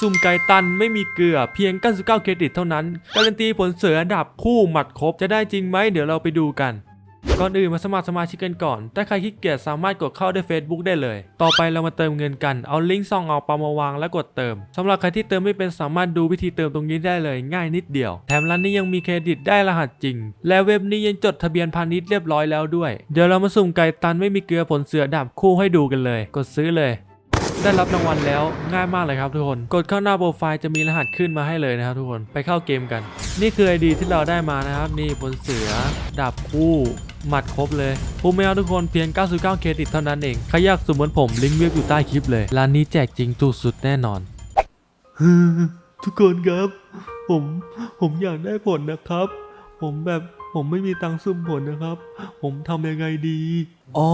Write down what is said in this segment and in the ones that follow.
สุ่มไก่ตันไม่มีเกลือเพียง 99 เครดิตเท่านั้น การันตีผลเสืออันดับคู่หมัดครบจะได้จริงไหมเดี๋ยวเราไปดูกัน ก่อนอื่นมาสมัครสมาชิกกันก่อน ถ้าใครขี้เกียจสามารถกดเข้าได้ Facebook ได้เลย ต่อไปเรามาเติมเงินกัน เอาลิงก์ซองเอาปามาวางและกดเติมสำหรับใครที่เติมไม่เป็นสามารถดูวิธีเติมตรงนี้ได้เลย ง่ายนิดเดียว แถมร้านนี้ยังมีเครดิตได้รหัสจริง และเว็บนี้ยังจดทะเบียนพาณิชย์เรียบร้อยแล้วด้วย เดี๋ยวเรามาสุ่มไก่ตันไม่มีเกลือผลเสือดับคู่ให้ดูกันเลย กดซื้อเลย ได้รับรางวัลแล้วง่ายมากเลยครับทุกคน กดเข้าหน้าโปรไฟล์จะมีรหัสขึ้นมาให้เลยนะครับทุกคนไปเข้าเกมกัน นี่คือไอดีที่เราได้มานะครับนี่บนเสือดาบคู่หมัดครบเลยผู้ไม่เอาทุกคนเพียง 99 เครดิตเท่านั้นเองใครอยากสุ่มเหมือนผมลิงก์เว็บอยู่ใต้คลิปเลยร้านนี้แจกจริงถูกสุดแน่นอน ทุกคนครับ ผมผมอยากได้ผลนะครับ ผมแบบผมไม่มีตังค์สุ่มผลนะครับ ผมทำยังไงดี อ๋อ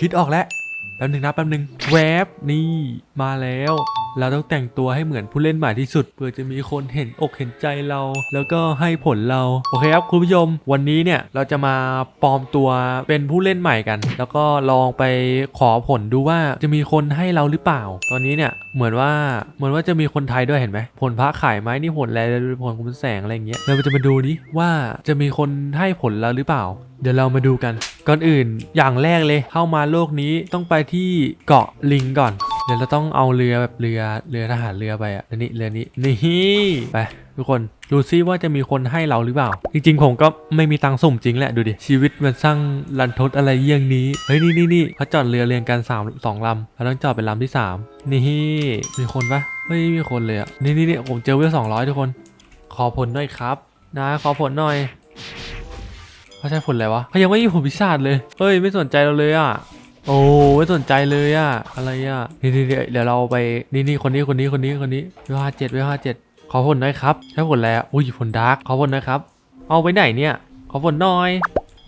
คิดออกแล้วแป๊บหนึ่งนะแป๊บหนึ่งแวบนี่มาแล้ว เราต้องแต่งตัวให้เหมือนผู้เล่นใหม่ที่สุด เพื่อจะมีคนเห็นอกเห็นใจเรา แล้วก็ให้ผลเรา โอเคครับคุณผู้ชม วันนี้เนี่ยเราจะมาปลอมตัวเป็นผู้เล่นใหม่กัน แล้วก็ลองไปขอผลดูว่าจะมีคนให้เราหรือเปล่า ตอนนี้เนี่ยเหมือนว่าเหมือนว่าจะมีคนไทยด้วยเห็นไหมผลพระขายไหมนี่ผลอะไรผลคุณแสงอะไรอย่างเงี้ยเราจะมาดูดิว่าจะมีคนให้ผลเราหรือเปล่าเดี๋ยวเรามาดูกัน ก่อนอื่นอย่างแรกเลยเข้ามาโลกนี้ต้องไปที่เกาะลิงก่อน เดี๋ยวเราต้องเอาเรือแบบเรือเรือทหารเรือไปอะนนี้เรือนี้นี่ไปทุกคนดูซิว่าจะมีคนให้เราหรือเปล่า จริงๆ ผมก็ไม่มีตังค์สุ่มจริงแหละดูดิชีวิตมันสร้างรันทดอะไรเยี่ยงนี้เฮ้ยนี่นี่นี่เขาจอดเรือเรียงกันสามสองลำเราต้องจอดเป็นลำที่สามนี่มีคนปะเฮ้ยมีคนเลยอะนี่นี่นี่ผมเจอเวลสองร้อยทุกคน ขอผลหน่อยครับ นะขอผลหน่อยเขาใช้ผลอะไรวะเขายังไม่มีผลพิศาจเลยเฮ้ยไม่สนใจเราเลยอะ โอ้ไม่สนใจเลยอะอะไรอะนี่นี่เดี๋ยวเราไปนี่นี่คนนี้คนนี้คนนี้คนนี้วลห้าเจ็ดวลห้าเจ็ดขอผลหน่อยครับใช้ผลอะไรอะอุ้ยผลดาร์กขอผลหน่อยครับ เอาไปไหนเนี่ย ขอผลหน่อย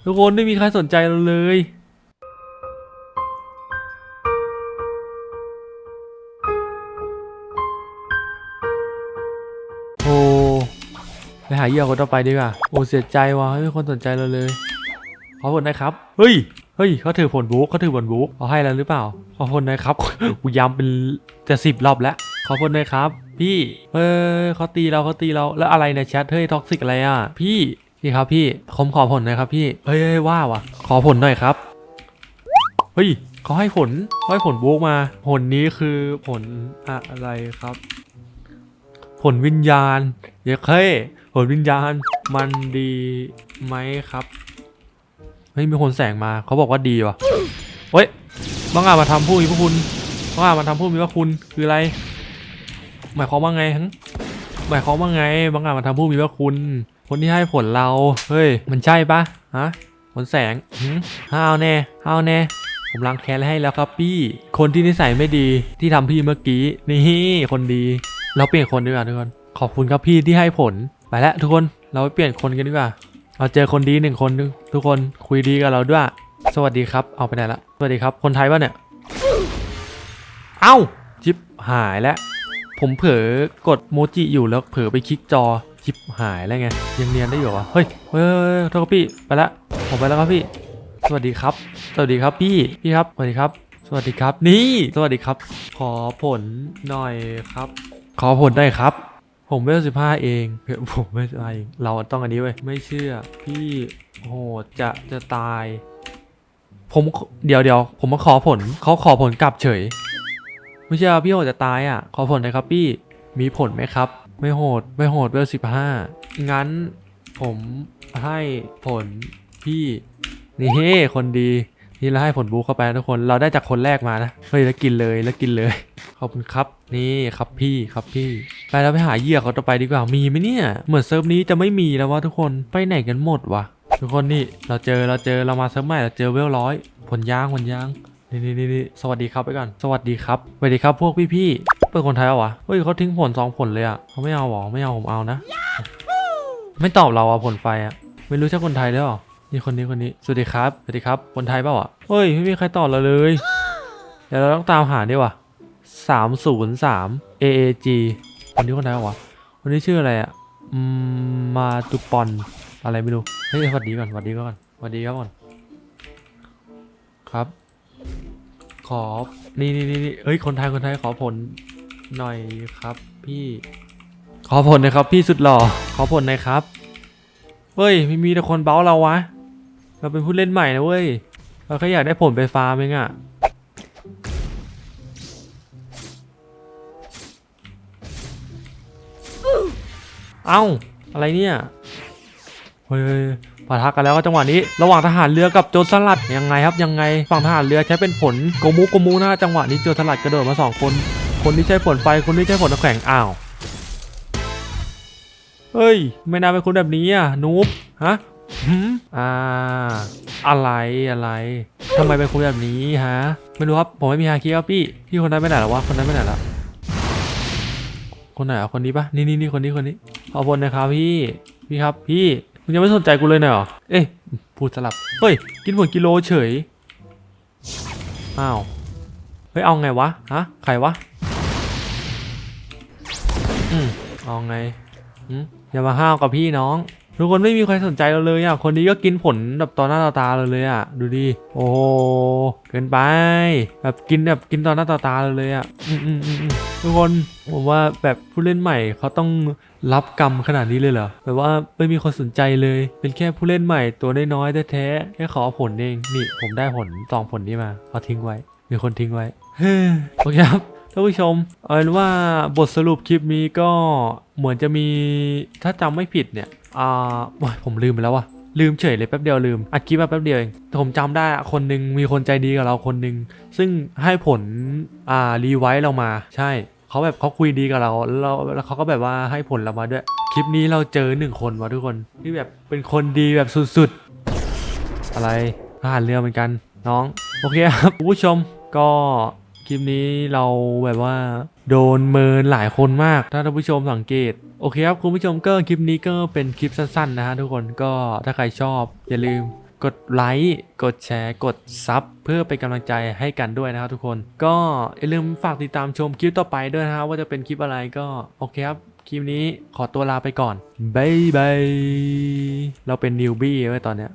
ทุกคนไม่มีใครสนใจเราเลยโอ้ไปหาเหยื่อคนต่อไปดีกว่าโอ้เสียใจว่ะไม่มีคนสนใจเราเลย ขอผลหนะครับ เฮ้ย เฮ้ยเขาถือผลบุ๊กเขาถือผลบุ๊กเขาให้แล้วหรือเปล่า ขอผลหนะครับกูย้ำเป็นจะสิบรอบแล้ว ขอผลหนะครับ พี่เฮ้ยเขาตีเราเขาตีเราแล้วอะไรในแชทเฮ้ยท็อกซิกอะไรอะ พี่พี่ครับพี่ผมขอผลหน่อยครับพี่เฮ้ยว่าว่ะขอผลหน่อยครับเฮ้ยเขาให้ผลเขาให้ผลบุ๊กมา ผลนี้คือผลอะไรครับ ผลวิญญาณเย้เค้ผลวิญญาณมันดีไหมครับ เฮ้ยมีคนแสงมาเขาบอกว่าดีว่ะเฮ้ยบางอาจมาทำผู้มีพระคุณบางอาจมาทำผู้มีพระคุณคืออะไร หมายความว่าไงฮังหมายความว่าไงบางอาจมาทำผู้มีพระคุณ คนที่ให้ผลเราเฮ้ยมันใช่ปะฮะผลแสงห้าวแน่ห้าวแน่ผมล้างแค้นให้แล้วครับพี่ คนที่นิสัยไม่ดีที่ทำพี่เมื่อกี้นี่คนดี เราเปลี่ยนคนดีกว่าทุกคนขอบคุณครับพี่ที่ให้ผลไปแล้วทุกคนเราไปเปลี่ยนคนกันดีกว่า เราเจอคนดีหนึ่งคนทุกคนคุยดีกับเราด้วย สวัสดีครับเอาไปไหนละสวัสดีครับคนไทยป่ะเนี่ย เอ้าชิปหายแล้วผมเผลอกดโมจิอยู่แล้วเผลอไปคลิกจอชิปหายแล้วไงยังเนียนได้อยู่วะเฮ้ยเฮ้ยเฮ้ยเฮ้ยโทษครับพี่ไปละผมไปแล้วครับพี่ สวัสดีครับ สวัสดีครับพี่พี่ครับสวัสดีครับ สวัสดีครับนี่ สวัสดีครับ ขอผลหน่อยครับ ขอผลได้ครับ ผมเวลสิบห้าเองเฮ้ยผมไม่ใช่เอง เราต้องอันนี้เว้ย ไม่เชื่อ พี่โหดจะจะตาย ผมเดี๋ยวเดี๋ยวผมมาขอผล เขาขอผลกลับเฉย ไม่เชื่อพี่โหดจะตายอะ ขอผลหน่อยครับพี่ มีผลไหมครับ ไม่โหด ไม่โหดเวลสิบห้า งั้นผมให้ผลพี่ นี่เฮ้คนดี นี่เราให้ผลบูเข้าไปทุกคน เราได้จากคนแรกมานะ เฮ้ยแล้วกินเลยแล้วกินเลย ขอบคุณครับ นี่ครับพี่ครับพี่ ไปแล้วไปหาเหยื่อเขาต่อไปดีกว่ามีไหมเนี่ย เหมือนเซิร์ฟนี้จะไม่มีแล้ววะทุกคนไปไหนกันหมดวะทุกคนนี่เราเจอเราเจอเรามาเซิร์ฟใหม่เราเจอเวลร้อยผลย่างผลย่างนี่นี่นี่สวัสดีครับไปก่อนสวัสดีครับสวัสดีครับพวกพี่ๆเป็นคนไทยเหรอวะเฮ้ยเขาทิ้งผลสองผลเลยอะเขาไม่เอาหรอไม่เอาผมเอานะ ไม่ตอบเราอะผลไฟอะไม่รู้ใช่คนไทยหรือเปล่านี่คนนี้คนนี้สวัสดีครับสวัสดีครับคนไทยเปล่าอะเฮ้ยไม่มีใครตอบเราเลยเดี๋ยวเราต้องตามหาดีว่ะ สามศูนย์สาม AAG คนนี้คนไทยวะคนนี้ชื่ออะไรอะมาตุปอนอะไรไม่รู้เฮ้ยสวัสดีก่อนสวัสดีก่อนสวัสดีครับก่อนครับ ขอนี่นี่นี่นี่เฮ้ยคนไทยคนไทยขอผลหน่อยครับพี่ ขอผลนะครับ พี่สุดหล่อขอผลน่อยครับเฮ้ยไม่มีแต่คนเบ้าเราวะ เราเป็นผู้เล่นใหม่นะเว้ย เราแค่อยากได้ผลไปฟาร์มเองอะ เอ้า อะไรเนี่ยเฮ้ยปะทะกันแล้วก็จังหวะนี้ ระหว่างทหารเรือกับโจรสลัดยังไงครับยังไงฝั่งทหารเรือใช้เป็นผลโกมุโกมุนะจังหวะนี้โจรสลัดกระโดดมาสองคน คนที่ใช้ผลไฟคนที่ใช้ผลน้ำแข็งอ้าวเฮ้ย ไม่น่าเป็นคนแบบนี้อะนูบฮะหืมอ่าอะไรอะไรทำไมเป็นคนแบบนี้ฮะไม่รู้ครับผมไม่มีฮาคิครับพี่พี่คนนั้นไปไหนแล้ววะคนนั้นไปไหนแล้วคนไหนอะคนนี้ปะนี่นี่นี่คนนี้คนนี้ ขอบคุณนะครับพี่ พี่ครับพี่มึงยังไม่สนใจกูเลยหน่อยเหรอ เอ๊ะพูดสลับ เฮ้ย กินผลกิโลเฉย อ้าว เฮ้ย เอาไงวะ ฮะ ใครวะ อืมเอาไงอืมอย่ามาห้าวกับพี่น้อง ทุกคนไม่มีใครสนใจเราเลยอะ คนนี้ก็กินผลแบบต่อหน้าต่อตาเราเลยอะ ดูดิ โอ้เกินไป แบบกินแบบกินต่อหน้าต่อตาเราเลยอะทุกคนผมว่าแบบผู้เล่นใหม่เขาต้องรับกรรมขนาดนี้เลยเหรอ แบบว่าไม่มีคนสนใจเลย เป็นแค่ผู้เล่นใหม่ตัวน้อยๆแท้ๆแค่ขอผลเอง นี่ผมได้ผลสองผลนี้มาเขาทิ้งไว้ มีคนทิ้งไว้เฮ้ยโอเคครับ ท่านผู้ชม เอาเป็นว่าบทสรุปคลิปนี้ก็เหมือนจะมีถ้าจำไม่ผิดเนี่ย อ่าผมลืมไปแล้ววะลืมเฉยเลยแป๊บเดียวลืมอัดคลิปมาแป๊บเดียวเองแต่ผมจำได้คนหนึ่งมีคนใจดีกับเราคนหนึ่งซึ่งให้ผลอ่ารีไวท์เรามา ใช่เขาแบบเขาคุยดีกับเราแล้วเราแล้วเขาก็แบบว่าให้ผลเรามาด้วย คลิปนี้เราเจอหนึ่งคนว่ะทุกคนที่แบบเป็นคนดีแบบสุดๆ อะไรทหารเรือเหมือนกัน น้อง โอเคครับผู้ชมก็ คลิปนี้เราแบบว่า โดนเมินหลายคนมาก ถ้าท่านผู้ชมสังเกต โอเคครับ คุณผู้ชมก็คลิปนี้ก็เป็นคลิปสั้นๆนะฮะทุกคนก็ถ้าใครชอบ อย่าลืมกดไลค์กดแชร์กดซับเพื่อเป็นกำลังใจให้กันด้วยนะครับทุกคน ก็อย่าลืมฝากติดตามชมคลิปต่อไปด้วยนะฮะว่าจะเป็นคลิปอะไรก็โอเคครับคลิปนี้ขอตัวลาไปก่อนบายบายเราเป็นนิวบี้ไว้ยตอนเนี้ย